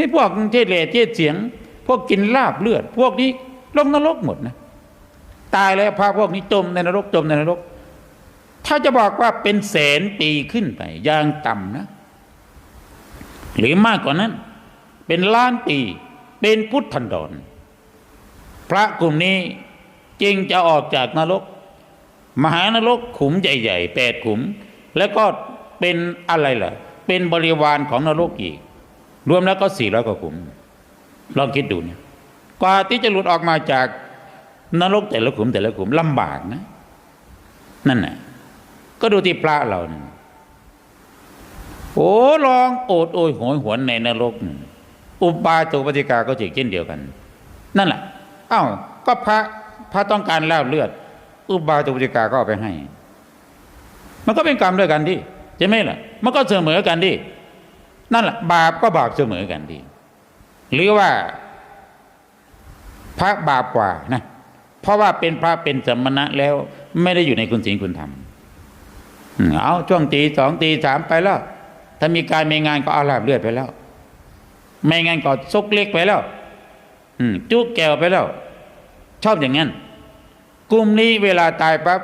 นี่พวกเทเลเทเสียง พวกกินลาบเลือด พวกนี้ลงนรกหมดนะ ตายแล้วพระพวกนี้จมในนรกจมในนรก ถ้าจะบอกว่าเป็นแสนปีขึ้นไปอย่างต่ำนะ หรือมากกว่านั้น เป็นล้านปี เป็นพุทธันดร พระกลุ่มนี้จึงจะออกจากนรก มหานรกขุมใหญ่ๆแปดขุม แล้วก็เป็นอะไรล่ะ เป็นบริวารของนรกอีก รวมแล้วก็สี่ร้อยกว่าขุม ลองคิดดูเนี่ย กว่าที่จะหลุดออกมาจากนรกแต่ละขุมแต่ละขุมลำบากนะ นั่นน่ะ ก็ดูที่พระเรานะโอ้ลองโอดโอยโหยหวนในนรก อุบาตุปฏิกาก็เช่นเดียวกัน นั่นแหละอ้าวก็พระพระต้องการลาบเลือด อุบาตุปฏิกาก็เอาไปให้ มันก็เป็นกรรมด้วยกันดิใช่ไหมล่ะ มันก็เสมอกันดิ นั่นแหละบาปก็บาปเสมอกันดิหรือว่า พระบาปกว่านะเพราะว่าเป็นพระเป็นสมณะแล้ว ไม่ได้อยู่ในคุณศีลคุณธรรมเอาช่วงตีสองตีสามไปแล้ว ถ้ามีการมีงานก็เอาลาบเลือดไปแล้ว ไม่งั้นก็ซกเล็กไปแล้วจุกแก้วไปแล้ว ชอบอย่างนั้นกลุ่มนี้เวลาตายปั๊บ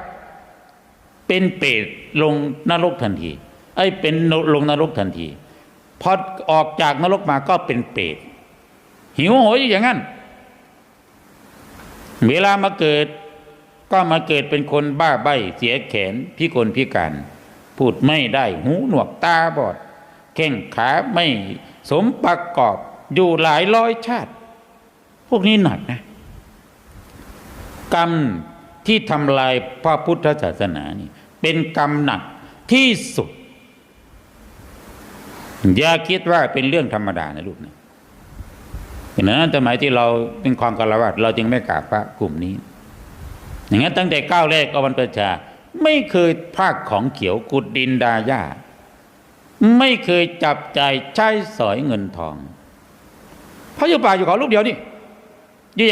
เป็นเปรตลงนรกทันที ไอ้เป็นลงนรกทันที พอออกจากนรกมาก็เป็นเปรตหิวโหยอย่างนั้น เวลามาเกิดก็มาเกิดเป็นคนบ้าใบ้เสียแขนพิกลพิการ พูดไม่ได้หูหนวกตาบอด แข้งขาไม่สมประกอบอยู่หลายร้อยชาติ พวกนี้หนักนะ กรรมที่ทำลายพระพุทธศาสนานี่ เป็นกรรมหนักที่สุด อย่าคิดว่าเป็นเรื่องธรรมดานะลูกนะเพราะฉะนั้นสมัยที่เราเป็นความกลาวัดเราจึงไม่กราบพระกลุ่มนี้ อย่างนั้นตั้งแต่ก้าวแรกอวันประชา ไม่เคยภาคของเขียวกุดดินดาย่าไม่เคยจับใจใช้สอยเงินทอง พระอยู่ป่าอยู่ขาลูกเดียวนี่